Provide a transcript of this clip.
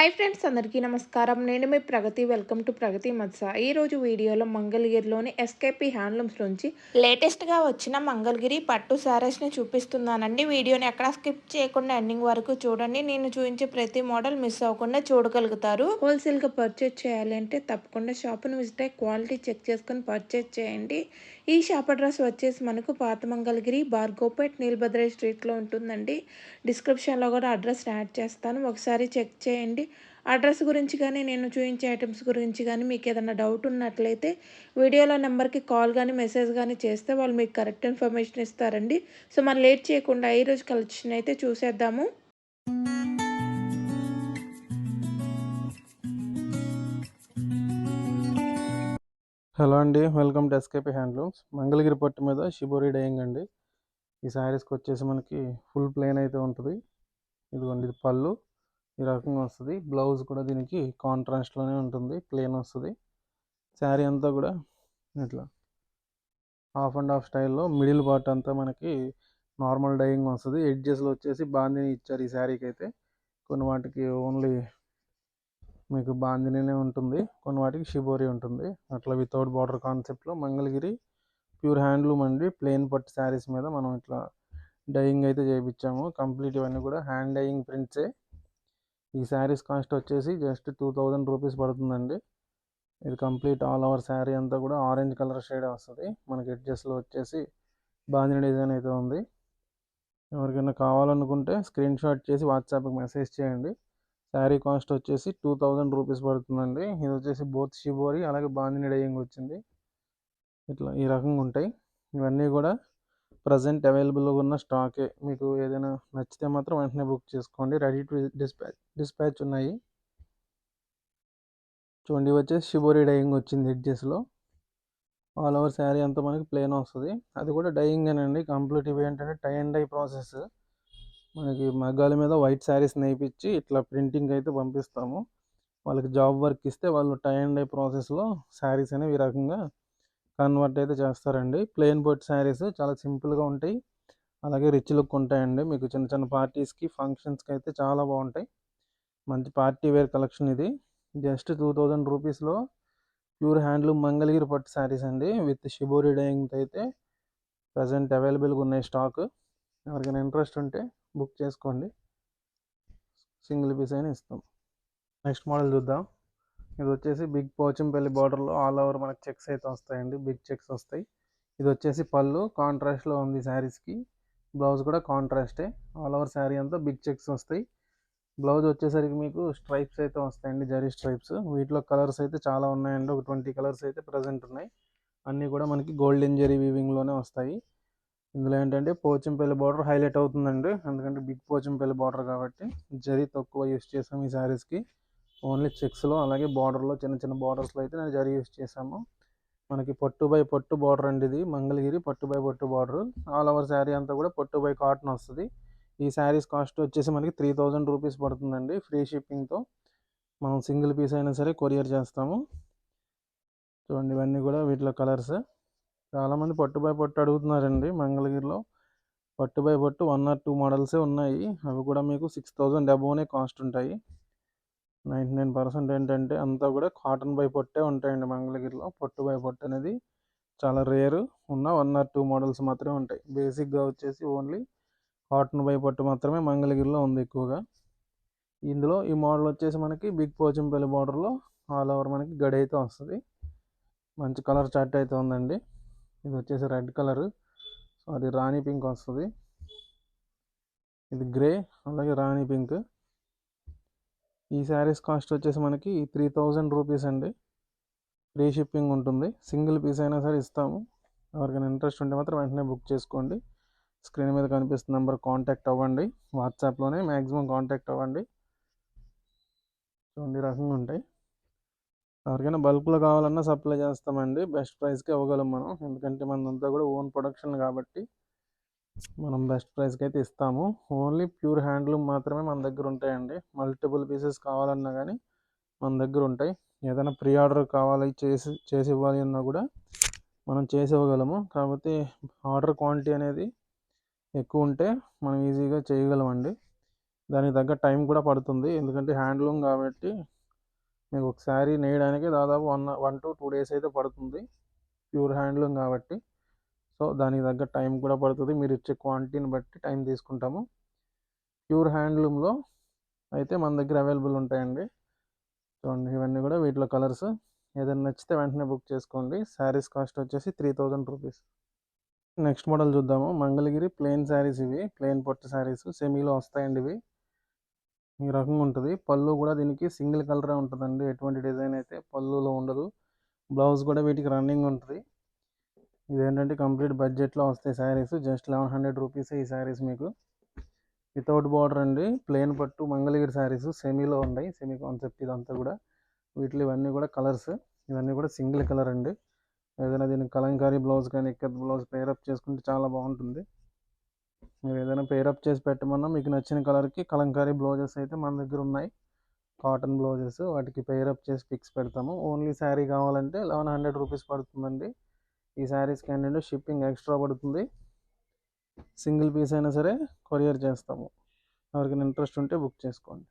Hi friends అందరికీ నమస్కారం. నేను మీ ప్రగతి వెల్కమ్ టు ప్రగతి మత్స. ఈరోజు వీడియోలో మంగళగిరిలోని ఎస్కేపీ హ్యాండ్లూమ్స్ నుంచి లేటెస్ట్గా వచ్చిన మంగళగిరి పట్టు శారీస్ని చూపిస్తున్నానండి. వీడియోని ఎక్కడ స్కిప్ చేయకుండా ఎండింగ్ వరకు చూడండి. నేను చూపించే ప్రతి మోడల్ మిస్ అవ్వకుండా చూడగలుగుతారు. హోల్సేల్గా పర్చేజ్ చేయాలి అంటే తప్పకుండా షాప్ను విజిట్ అయ్యి క్వాలిటీ చెక్ చేసుకొని పర్చేజ్ చేయండి. ఈ షాప్ అడ్రస్ వచ్చేసి మనకు పాత మంగళగిరి బార్గోపేట్ నీలభద్ర స్ట్రీట్లో ఉంటుందండి. డిస్క్రిప్షన్లో కూడా అడ్రస్ యాడ్ చేస్తాను. ఒకసారి చెక్ చేయండి. అడ్రస్ గురించి కానీ నేను చూపించే ఐటమ్స్ గురించి కానీ మీకు ఏదైనా డౌట్ ఉన్నట్లయితే వీడియోలో నెంబర్కి కాల్ కానీ మెసేజ్ కానీ చేస్తే వాళ్ళు మీకు కరెక్ట్ ఇన్ఫర్మేషన్ ఇస్తారండి. సో మనం లేట్ చేయకుండా ఈరోజు కలెక్షన్ అయితే చూసేద్దాము. హలో అండి welcome to SKP handlooms Mangalagiri పట్టు మీద షిబోరి డైయింగ్ అండి. ఈ శారీస్కి వచ్చేసి మనకి ఫుల్ ప్లేన్ అయితే ఉంటుంది. ఇదిగోండి ఇది పళ్ళు. ఈ రకంగా వస్తుంది. బ్లౌజ్ కూడా దీనికి కాంట్రాస్ట్లోనే ఉంటుంది. ప్లేన్ వస్తుంది. శారీ అంతా కూడా ఇట్లా హాఫ్ అండ్ హాఫ్ స్టైల్లో మిడిల్ పార్ట్ అంతా మనకి నార్మల్ డైయింగ్ వస్తుంది. ఎడ్జెస్లో వచ్చేసి బాందిని ఇచ్చారు ఈ శారీకి అయితే. కొన్ని వాటికి ఓన్లీ మీకు బాందినీనే ఉంటుంది కొన్ని వాటికి షిబోరి ఉంటుంది. అట్లా వితౌట్ బార్డర్ కాన్సెప్ట్లో మంగళగిరి ప్యూర్ హ్యాండ్లూమ్ అండి. ప్లెయిన్ పట్టు శారీస్ మీద మనం ఇట్లా డైయింగ్ అయితే చేయించాము కంప్లీట్ ఇవన్నీ కూడా హ్యాండ్ డయింగ్ ప్రింట్సే ఈ శారీస్ కాస్ట్ వచ్చేసి జస్ట్ టూ థౌజండ్ రూపీస్ పడుతుందండి. ఇది కంప్లీట్ ఆల్ ఓవర్ శారీ అంతా కూడా ఆరెంజ్ కలర్ షేడ్ వస్తుంది. మనకి ఎడ్జస్ట్లో వచ్చేసి బాంధిని డిజైన్ అయితే ఉంది. ఎవరికైనా కావాలనుకుంటే స్క్రీన్ షాట్ చేసి వాట్సాప్కి మెసేజ్ చేయండి. శారీ కాస్ట్ వచ్చేసి టూ థౌజండ్ రూపీస్ పడుతుందండి. ఇది వచ్చేసి బోత్ షిబోరి అలాగే బాందిని డయింగ్ వచ్చింది. ఇట్లా ఈ రకంగా ఉంటాయి. ఇవన్నీ కూడా ప్రజెంట్ అవైలబుల్గా ఉన్న స్టాకే. మీకు ఏదైనా నచ్చితే మాత్రం వెంటనే బుక్ చేసుకోండి. రెడీ టు డిస్పాచ్ డిస్పాచ్ ఉన్నాయి. చూడండి వచ్చేసి షిబోరి డయింగ్ వచ్చింది హెడ్జెస్లో. ఆల్ ఓవర్ శారీ అంతా మనకి ప్లేన్ వస్తుంది. అది కూడా డయింగ్ అండి కంప్లీట్ ఇవి ఏంటంటే టై అండ్ డై ప్రాసెస్. మనకి మగ్గాల మీద వైట్ శారీస్ నేపించి ఇట్లా ప్రింటింగ్ అయితే పంపిస్తాము. వాళ్ళకి జాబ్ వర్క్ ఇస్తే వాళ్ళు టై అండ్ డై ప్రాసెస్లో శారీస్ అనేవి ఈ రకంగా కన్వర్ట్ అయితే చేస్తారండి. ప్లెయిన్ బొట్ శారీస్ చాలా సింపుల్గా ఉంటాయి. అలాగే రిచ్ లుక్ ఉంటాయండి. మీకు చిన్న చిన్న పార్టీస్కి ఫంక్షన్స్కి అయితే చాలా బాగుంటాయి. మంచి పార్టీ వేర్ కలెక్షన్ ఇది. జస్ట్ టూ థౌజండ్ రూపీస్లో ప్యూర్ హ్యాండ్లూమ్ మంగళగిరి పట్టు శారీస్ అండి. విత్ షిబోరి డయింగ్ అయితే ప్రజెంట్ అవైలబుల్గా ఉన్నాయి స్టాక్. ఎవరికైనా ఇంట్రెస్ట్ ఉంటే బుక్ చేసుకోండి. సింగిల్ పీస్ అయినా ఇస్తాం. నెక్స్ట్ మోడల్ చూద్దాం. ఇది వచ్చేసి బిగ్ పోచంపల్లి బార్డర్లో ఆల్ ఓవర్ మనకి చెక్స్ అయితే వస్తాయండి. బిగ్ చెక్స్ వస్తాయి. ఇది వచ్చేసి పళ్ళు కాంట్రాస్ట్లో ఉంది శారీస్కి. బ్లౌజ్ కూడా కాంట్రాస్టే. ఆల్ ఓవర్ శారీ అంతా బిగ్ చెక్స్ వస్తాయి. బ్లౌజ్ వచ్చేసరికి మీకు స్ట్రైప్స్ అయితే వస్తాయండి. జరీ స్ట్రైప్స్. వీటిలో కలర్స్ అయితే చాలా ఉన్నాయండి. ఒక ట్వంటీ కలర్స్ అయితే ప్రజెంట్ ఉన్నాయి. అన్నీ కూడా మనకి గోల్డెన్ జరీ వీవింగ్లోనే వస్తాయి. ఇందులో ఏంటంటే పోచంపల్లి బార్డర్ హైలైట్ అవుతుందండి. ఎందుకంటే బిగ్ పోచంపల్లి బార్డర్ కాబట్టి జరీ తక్కువ యూస్ చేసాము ఈ శారీస్కి ఓన్లీ చెక్స్లో అలాగే బార్డర్లో చిన్న చిన్న బార్డర్స్లో అయితే నేను జరీ యూస్ చేసాము మనకి పట్టు బై పట్టు బార్డర్ అండి ఇది మంగళగిరి పట్టు బై పట్టు బార్డర్. ఆల్ ఓవర్ శారీ అంతా కూడా పట్టు బై కాటన్ వస్తుంది. ఈ శారీస్ కాస్ట్ వచ్చేసి మనకి త్రీ థౌజండ్ రూపీస్ పడుతుందండి ఫ్రీ షిప్పింగ్తో. మనం సింగిల్ పీస్ అయినా సరే కొరియర్ చేస్తాము. చూడండి ఇవన్నీ కూడా వీటిలో కలర్స్. చాలామంది పట్టు బై పట్టు అడుగుతున్నారండి మంగళగిరిలో. పట్టు బై పట్టు వన్ ఆర్ టూ మోడల్సే ఉన్నాయి. అవి కూడా మీకు సిక్స్ థౌజండ్ అబోనే కాస్ట్ ఉంటాయి. నైంటీ నైన్ పర్సెంట్ ఏంటంటే అంతా కూడా కాటన్ బై పట్టే ఉంటాయండి మంగళగిరిలో. పట్టు బై పట్టు అనేది చాలా రేర్. ఉన్న వన్ ఆర్ టూ మోడల్స్ మాత్రమే ఉంటాయి. బేసిక్గా వచ్చేసి ఓన్లీ కాటన్ బై పట్టు మాత్రమే మంగళగిరిలో ఉంది ఎక్కువగా. ఇందులో ఈ మోడల్ వచ్చేసి మనకి బిగ్ పోచంపల్లి బార్డర్లో ఆల్ ఓవర్ మనకి గడి అయితే వస్తుంది. మంచి కలర్ చార్ట్ అయితే ఉందండి. ఇది వచ్చేసి red colour. Sari rani pink వస్తుంది. ఇది గ్రే అలాగే రాణి పింక్. ఈ శారీస్ కాస్ట్ వచ్చేసి మనకి త్రీ థౌజండ్ రూపీస్ అండి. ఫ్రీ షిప్పింగ్ ఉంటుంది. సింగిల్ పీస్ అయినా సరే ఇస్తాము. ఎవరికైనా ఇంట్రెస్ట్ ఉంటే మాత్రం వెంటనే బుక్ చేసుకోండి. స్క్రీన్ మీద కనిపిస్తున్న నెంబర్ కాంటాక్ట్ అవ్వండి. వాట్సాప్లోనే మ్యాక్సిమం కాంటాక్ట్ అవ్వండి. చూడండి రకంగా ఉంటాయి. ఎవరికైనా బల్క్లో కావాలన్నా సప్లై చేస్తామండి. బెస్ట్ ప్రైస్కి ఇవ్వగలం మనం. ఎందుకంటే మనంతా కూడా ఓన్ ప్రొడక్షన్ కాబట్టి మనం బెస్ట్ ప్రైస్కి అయితే ఇస్తాము. ఓన్లీ ప్యూర్ హ్యాండ్లూమ్ మాత్రమే మన దగ్గర ఉంటాయండి. మల్టిపుల్ పీసెస్ కావాలన్నా కానీ మన దగ్గర ఉంటాయి. ఏదైనా ప్రీ ఆర్డర్ కావాలి చేసి చేసి ఇవ్వాలి అన్నా కూడా మనం చేసి ఇవ్వగలము. కాకపోతే ఆర్డర్ క్వాంటిటీ అనేది ఎక్కువ ఉంటే మనం ఈజీగా చేయగలమండి. దానికి తగ్గ టైం కూడా పడుతుంది. ఎందుకంటే హ్యాండ్లూమ్ కాబట్టి మీకు ఒక శారీ నేయడానికి దాదాపు one one to two days అయితే పడుతుంది ప్యూర్ హ్యాండ్లూమ్ కాబట్టి. సో దానికి తగ్గ టైం కూడా పడుతుంది. మీరు ఇచ్చే క్వాంటిటీని బట్టి టైం తీసుకుంటాము. ప్యూర్ హ్యాండ్లూమ్లో అయితే మన దగ్గర అవైలబుల్ ఉంటాయండి. చూడండి ఇవన్నీ కూడా వీటిలో కలర్స్. ఏదైనా నచ్చితే వెంటనే బుక్ చేసుకోండి. శారీస్ కాస్ట్ వచ్చేసి three thousand rupees. Next model చూద్దాము. మంగళగిరి ప్లెయిన్ శారీస్ ఇవి. ప్లెయిన్ పొట్టు శారీస్. సెమీలో వస్తాయండి ఇవి. ఈ రకంగా ఉంటుంది. పళ్ళు కూడా దీనికి సింగిల్ కలరే ఉంటుందండి. ఎటువంటి డిజైన్ అయితే పళ్ళులో ఉండదు. బ్లౌజ్ కూడా వీటికి రన్నింగ్ ఉంటుంది. ఇదేంటంటే కంప్లీట్ బడ్జెట్లో వస్తాయి saris. Just eleven hundred rupees ఈ శారీస్ మీకు. వితౌట్ బార్డర్ అండి. ప్లెయిన్ పట్టు మంగళగిరి శారీస్ సెమీలో ఉన్నాయి. సెమీ కాన్సెప్ట్ ఇదంతా కూడా. వీటిలో ఇవన్నీ కూడా కలర్స్. ఇవన్నీ కూడా సింగిల్ కలర్ అండి. ఏదైనా దీనికి కలంకారీ బ్లౌజ్ కానీ ఇక్కత్ బ్లౌజ్ పేరప్ చేసుకుంటే చాలా బాగుంటుంది. మీరు ఏదైనా పేరప్ చేసి పెట్టమన్నా మీకు నచ్చిన కలర్కి కలంకారీ బ్లౌజెస్ అయితే మన దగ్గర ఉన్నాయి. కాటన్ బ్లౌజెస్ వాటికి పేరప్ చేసి పిక్స్ పెడతాము. ఓన్లీ శారీ కావాలంటే లెవెన్ హండ్రెడ్ రూపీస్ పడుతుందండి. ఈ శారీస్కి ఏంటంటే షిప్పింగ్ ఎక్స్ట్రా పడుతుంది. సింగిల్ పీస్ అయినా సరే కొరియర్ చేస్తాము. ఎవరికైనా ఇంట్రెస్ట్ ఉంటే బుక్ చేసుకోండి.